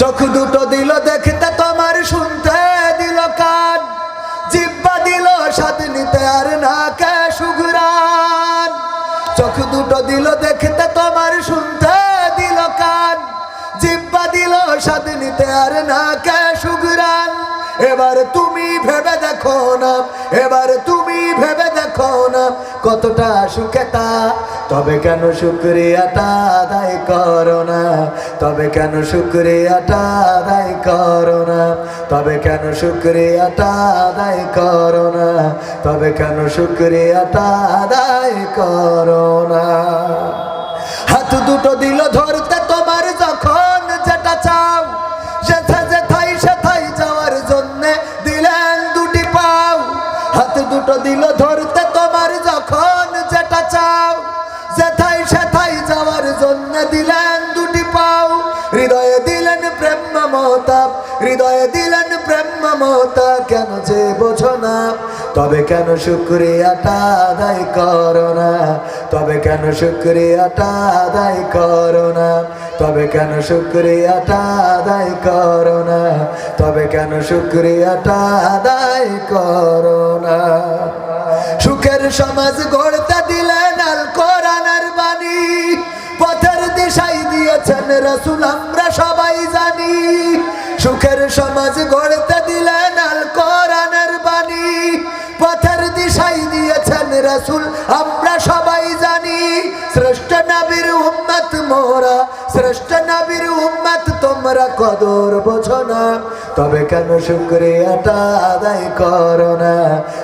চোখ দুটো দিল দেখতে তোমার, শুনতে দিল কান। জিব্বা দিল নিতে আর না কে সুঘরান চোখ দুটো দিল দেখতে তোমার, শুনতে দিল কান। জিব্বা দিল নিতে আর না কে সুঘরান এবার তুমি ভেবে দেখো না, এবার তুমি কতটা সুখেতা তবে কেন শুক্রিয়াটা আদায় করো না? তবে কেন শুক্রিয়াটা আদায় করো না? তবে কেন শুক্রিয়াটা আদায় করো না? তবে কেন শুক্রিয়াটা আদায় করো না? হাত দুটো দিল ধরতে তোমার যখন যেটা চাও। যেথা যেথাই সেথাই যাওয়ার জন্যে দিলেন দুটি পাও। হাত দুটো দিল ধরতে জন্য দিলেন দুটি পাও। হৃদয়ে দিলেন প্রেম মমতা। হৃদয়ে দিলেন প্রেম মমতা। কেন যে বোঝো না। তবে কেন শুক্রিয়াটা আদায় করো না? তবে কেন শুক্রিয়াটা আদায় করো না? তবে কেন শুক্রিয়াটা আদায় করো না? তবে কেন শুক্রিয়াটা আদায় করো না? সুখের সমাজ গড়তে রসুল আমরা সবাই জানি। সুখের সমাজ গড়তে দিলেন আল কোরআনের বাণী। পথের দিশাই দিয়েছেন রসুল আমরা সবাই জানি। শ্রেষ্ঠ নবীর উম্মত মোরা, শ্রেষ্ঠ নবীর উম্মত তোমরা কদর বোঝো না। তবে কেন শুক্রিয়াটা আদায় করো না?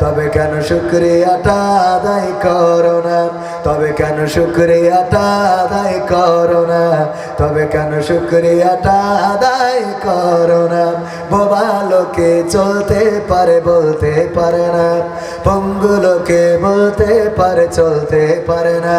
তবে কেন শুক্রিয়াটা আদায় করো না? তবে কেন শুক্রিয়াটা আদায় করো না? তবে কেন শুক্রিয়াটা আদায় করো না? বোবা লোকে চলতে পারে, বলতে পারে না। পঙ্গু লোকে বলতে পারে, চলতে পারে না।